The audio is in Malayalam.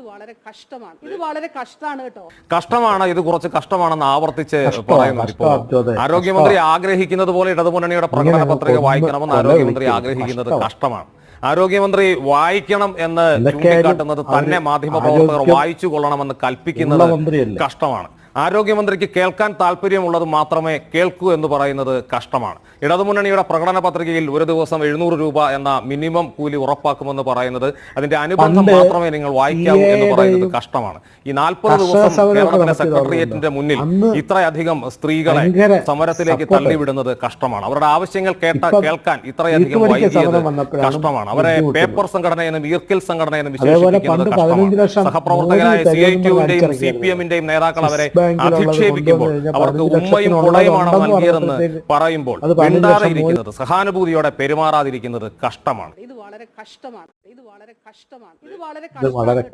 ഇത് വളരെ കഷ്ടമാണ്. ഇത് വളരെ കഷ്ടമാണ് കേട്ടോ. കഷ്ടമാണ് ഇത് കുറച്ച് കഷ്ടമാണെന്ന് ആവർത്തിച്ച് പറയുന്നുണ്ട് ഇപ്പോൾ. ആരോഗ്യമന്ത്രി ആഗ്രഹിക്കുന്നത് പോലെ ഇടതുമുന്നണിയുടെ പ്രകടന പത്രിക വായിക്കണമെന്ന് ആരോഗ്യമന്ത്രി ആഗ്രഹിക്കുന്നത് കഷ്ടമാണ്. ആരോഗ്യമന്ത്രി വായിക്കണം എന്ന് ചൂണ്ടിക്കാട്ടുന്നത് തന്നെ മാധ്യമ മാധ്യമപ്രവർത്തകർ വായിച്ചു കൊള്ളണമെന്ന് കൽപ്പിക്കുന്നത് കഷ്ടമാണ്. ആരോഗ്യമന്ത്രിക്ക് കേൾക്കാൻ താല്പര്യമുള്ളത് മാത്രമേ കേൾക്കൂ എന്ന് പറയുന്നത് കഷ്ടമാണ്. ഇടതുമുന്നണിയുടെ പ്രകടന പത്രികയിൽ ഒരു ദിവസം എഴുന്നൂറ് രൂപ എന്ന മിനിമം കൂലി ഉറപ്പാക്കുമെന്ന് പറയുന്നത് അതിന്റെ അനുബന്ധം മാത്രമേ നിങ്ങൾ വായിക്കാവൂ എന്ന് പറയുന്നത് കഷ്ടമാണ്. ഈ നാൽപ്പത് ദിവസം കേരളത്തിലെ സെക്രട്ടേറിയറ്റിന്റെ മുന്നിൽ ഇത്രയധികം സ്ത്രീകളെ സമരത്തിലേക്ക് തള്ളിവിടുന്നത് കഷ്ടമാണ്. അവരുടെ ആവശ്യങ്ങൾ കേട്ട കേൾക്കാൻ ഇത്രയധികം വൈകിയത് കഷ്ടമാണ്. അവരെ. പേപ്പർ സംഘടനയെന്നും ഈർക്കിൽ സംഘടനയെന്നും വിശേഷിപ്പിക്കുന്നത് കഷ്ടമാണ്. സഹപ്രവർത്തകരായ സി ഐ ടിയുടെയും ടിയുവിന്റെയും സി പി എമ്മിന്റെയും നേതാക്കൾ അവരെ അധിക്ഷേപിക്കുമ്പോൾ അവർക്ക് ഉമ്മയും പുളയുമാണ് നൽകിയതെന്ന് പറയുമ്പോൾ അത് പതിനഞ്ച് ലക്ഷം മിണ്ടാതെ ഇരിക്കുന്നത് സഹാനുഭൂതിയോടെ പെരുമാറാതിരിക്കുന്നത് കഷ്ടമാണ്. ഇത് വളരെ കഷ്ടമാണ്. ഇത് വളരെ കഷ്ടമാണ്. ഇത് വളരെ ഇത് വളരെ കഷ്ടമാണ്.